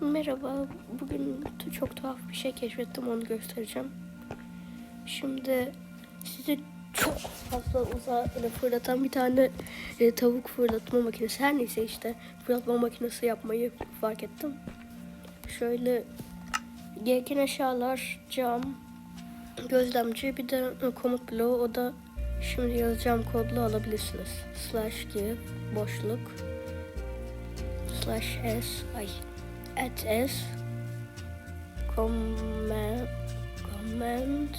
Merhaba, bugün çok tuhaf bir şey keşfettim, onu göstereceğim. Şimdi size çok fazla uzağa fırlatan bir tane e, tavuk fırlatma makinesi, her neyse işte fırlatma makinesi yapmayı fark ettim. Şöyle gereken eşyalar, cam, gözlemci, bir de e, komut bloğu, o da şimdi yazacağım kodla alabilirsiniz. Slash give, boşluk, slash s, ay, at s, comment, comment,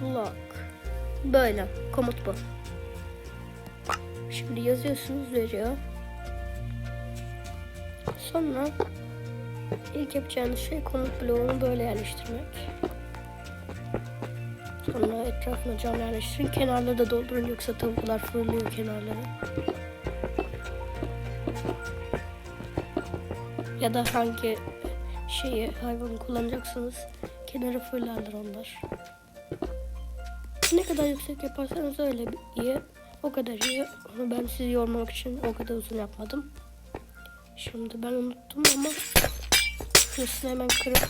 block. Böyle, komut bu. Şimdi yazıyorsunuz veriyor. Sonra ilk yapacağınız şey komut bloğunu böyle yerleştirmek. Sonra etrafına cam yerleştirin. Kenarları da doldurun yoksa tavuklar fırlıyor kenarlara. Ya da hangi şeyi hayvanı kullanacaksınız kenara fırlarlar onlar. Ne kadar yüksek yaparsanız öyle iyi. O kadar iyi. Ben sizi yormak için o kadar uzun yapmadım. Şimdi ben unuttum ama şurasını hemen kırıp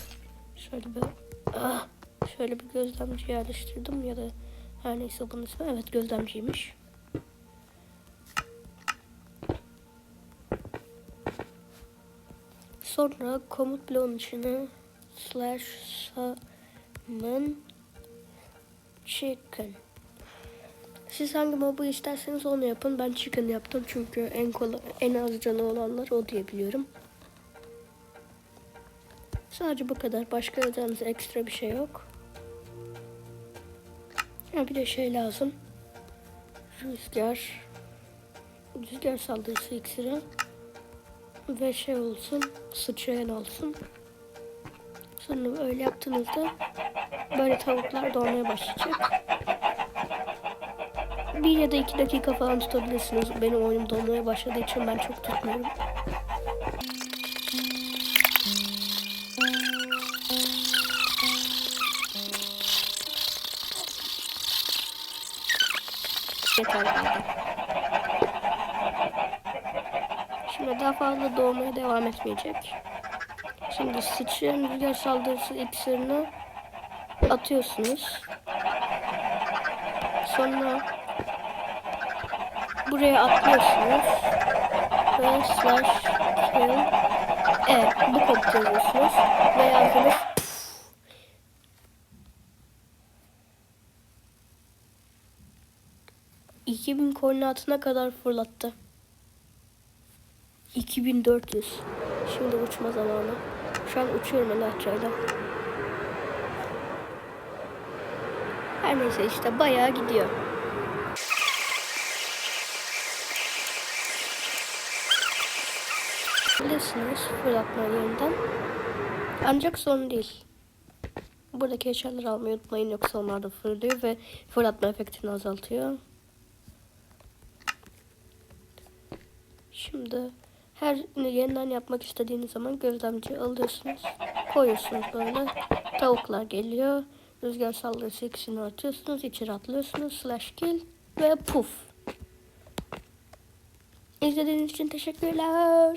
şöyle bir ah, şöyle bir gözlemci yerleştirdim ya da her neyse bunun ismi evet gözlemciymiş. Sonra komut bloğun içine slash summon chicken. Siz hangi mobu isterseniz onu yapın. Ben chicken yaptım çünkü en kolay, en az canı olanlar o diye biliyorum. Sadece bu kadar. Başka yazacağımız ekstra bir şey yok. Ha, bir de şey lazım. Rüzgar. Rüzgar saldırısı iksiri. Ve şey olsun. Sıçrayan olsun. Sonra öyle yaptığınızda böyle tavuklar doğmaya başlayacak. Bir ya da iki dakika falan tutabilirsiniz. Benim oyunum dolmaya başladığı için ben çok tutmuyorum. Yeter kaldı. Şimdi daha fazla doğmaya devam etmeyecek. Şimdi sıçrayan rüzgar saldırısı iksirini atıyorsunuz. Sonra buraya atlıyorsunuz. Ve slash kill. Evet bu komutu yazıyorsunuz. Ve yazdınız. 2000 koordinatına kadar fırlattı. 2400. Şimdi uçma zamanı. Şu an uçuyorum Elatra'yla. Her neyse işte bayağı gidiyor. Bilirsiniz fırlatma yönden. Ancak sorun değil. Buradaki eşyaları almayı unutmayın yoksa onlar da fırlıyor ve fırlatma efektini azaltıyor. Şimdi her yeniden yapmak istediğiniz zaman gözlemci alıyorsunuz. Koyuyorsunuz böyle. Tavuklar geliyor. Rüzgar saldırısı ikisini atıyorsunuz. içeri atlıyorsunuz. Slash kill ve puf. İzlediğiniz için teşekkürler.